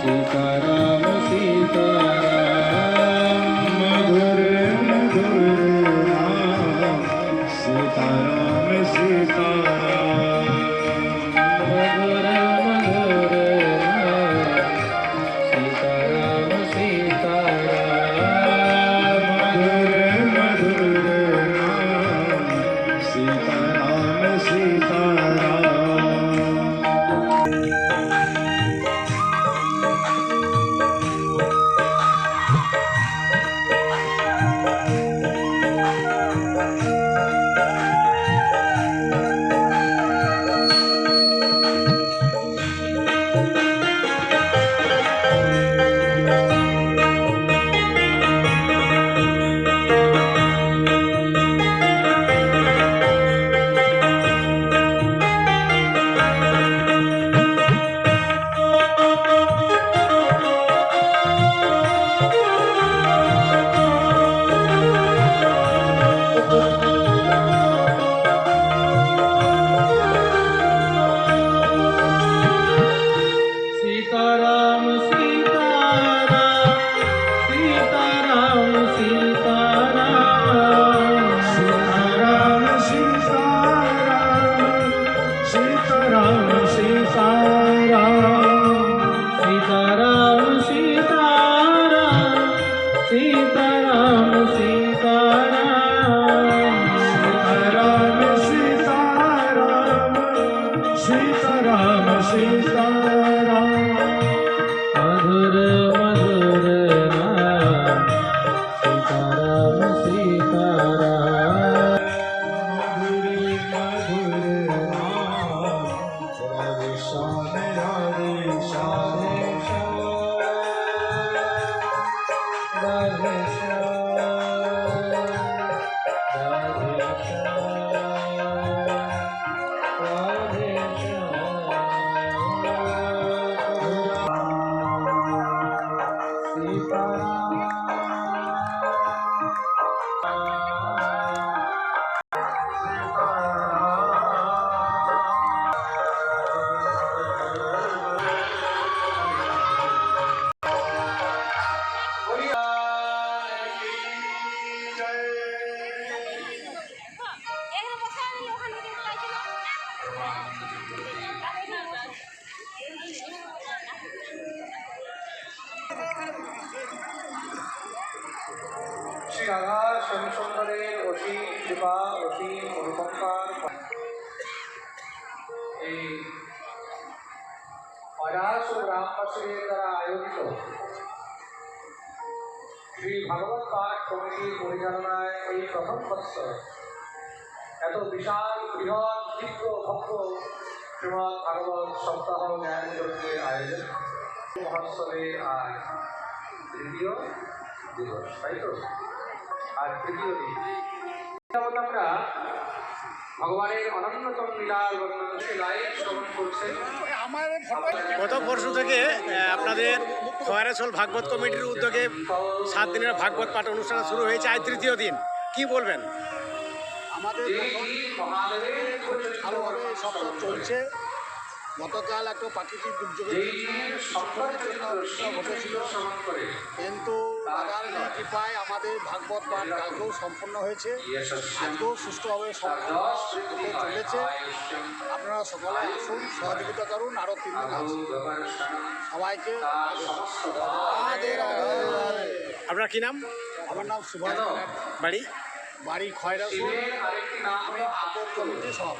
Sita Ram Sita ਸਾਰਾ শ্রী রাধা শ্যামসুন্দরের অসীম কৃপা অসীম অনুকম্পার এই অজাস ও গ্রামবাসীদের দ্বারা আয়োজিত শ্রী ভাগবত পাঠ কমিটির পরিচালনায় এই প্রথম বৎসর এত বিশাল বৃহৎ সপ্তাহ যজ্ঞের আয়োজন মহোৎসবে আজ তৃতীয় দিবস, তাই তো? আর তৃতীয় আমরা ভগবানের অনন্যতম লীলার শ্রবণ গত পরশু থেকে আপনাদের খয়ারেশল ভাগবত কমিটির উদ্যোগে সাত দিনের ভাগবত পাঠ অনুষ্ঠান শুরু হয়েছে। আজ তৃতীয় দিন। কি বলবেন? আমাদের ভালোভাবে সব চলছে। গতকাল একটা প্রাকৃতিক দুর্যোগের ঘটেছিল। কিন্তু দাদার কৃপায় আমাদের ভাগবত পাঠ কালকেও সম্পন্ন হয়েছে। আজকেও সুষ্ঠুভাবে সম্পন্ন চলেছে। আপনারা সকলে আসুন সহযোগিতা করুন আরও তিন দিন আছে। সবাইকে। আপনার কি নাম? আমার নাম সুভাষ বাড়ি? বাড়ি খয়রা আমি কমিটি সব।